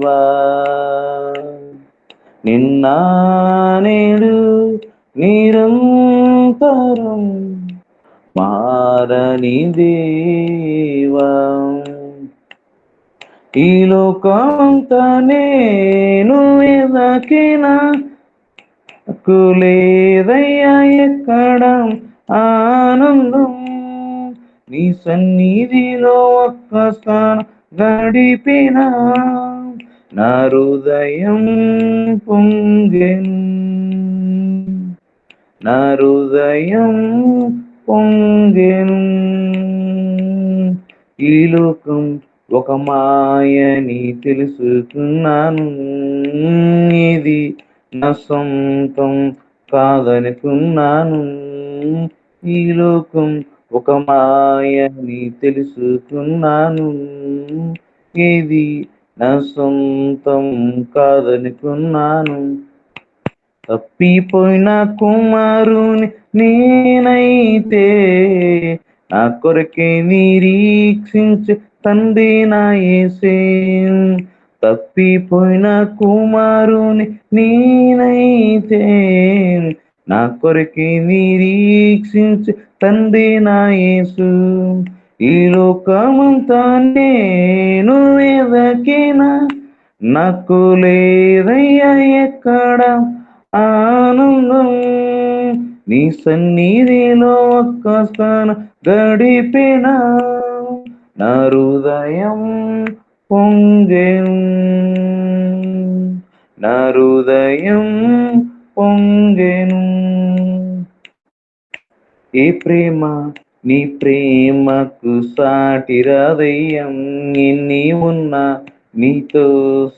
దేవా నిన్నా నేడు నిరంతరం మారని దేవా. ఈ లోకంత నేను ఎదకిన కులేదయ్యా ఎక్కడ ఆనందం? నీ సన్నిధిలో ఒక్క స్థానం గడిపిన నా హృదయం పొంగెను. నా హృదయం పొంగెను. ఈ లోకం ఒక మాయని తెలుసుకున్నాను ఇది నా సొంతం కాదనుకున్నాను. ఈ లోకం ఒక మాయని తెలుసుకున్నాను ఇది నా సొంతం కాదనుకున్నాను. తప్పిపోయిన కుమారుని నేనైతే నా కొరకే నిరీక్షించే తండ్రి నా ఏసే తప్పిపోయిన కుమారుని నేనైతే నా కొరకి నిరీక్షించి తండ్రి నా యేసు. ఈ లోకమంతా నేను ఎదకినా నాకు లేదయ్యా ఎక్కడ ఆనందం? నీ సన్నిధిలో ఒక్క స్థానం గడిపిన నా హృదయం పొంగెను. నా హృదయం పొంగెను. ఈ ప్రేమ నీ ప్రేమకు సాటి హృదయం ఇన్ని ఉన్నా నీతో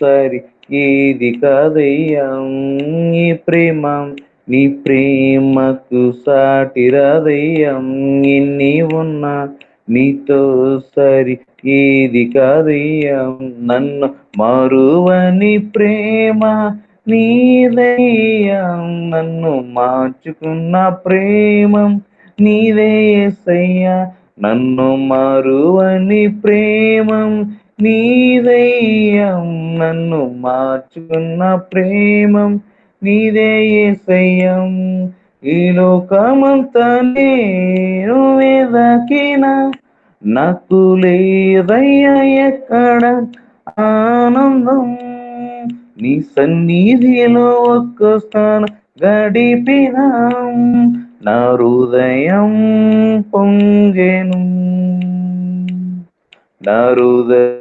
సరి ఏది కాదయ్యం. నీ ప్రేమ నీ ప్రేమకు సాటి హృదయం ఇన్ని ఉన్నా నీతో సరి ఏది కాదయ్యం. నన్ను మరువని ప్రేమ నీదయ్యం నన్ను మార్చుకున్న ప్రేమం నీదే ఎసయ్యా నన్ను మరువని ప్రేమం నీదయ్యం నన్ను మార్చుకున్న ప్రేమం నీదే ఎసయ్యం ఈ లోకమంతా నేను వెదకినా నాకు లేదయ్యా ఎక్కడ ఆనందం? నీ సన్నిధిలో ఒక్క స్థానం గడిపినాం. నా హృదయం పొంగెను నా హృదయం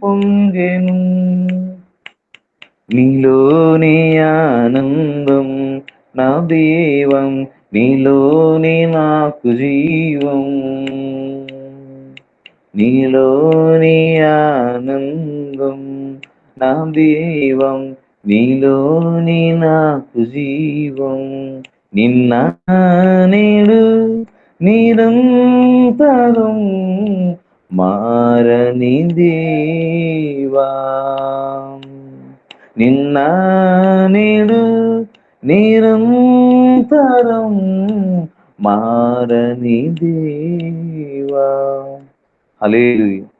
పొంగెను నీలోని ఆనందం నా దేవం నీలోని నాకు జీవం నీలోని ఆనందం నా దేవం నీలోని నాకు జీవం నిన్న నేడు నిరంతరం మారని దేవా నిన్న నేడు నిరంతరం మారని దేవా హల్లెలూయా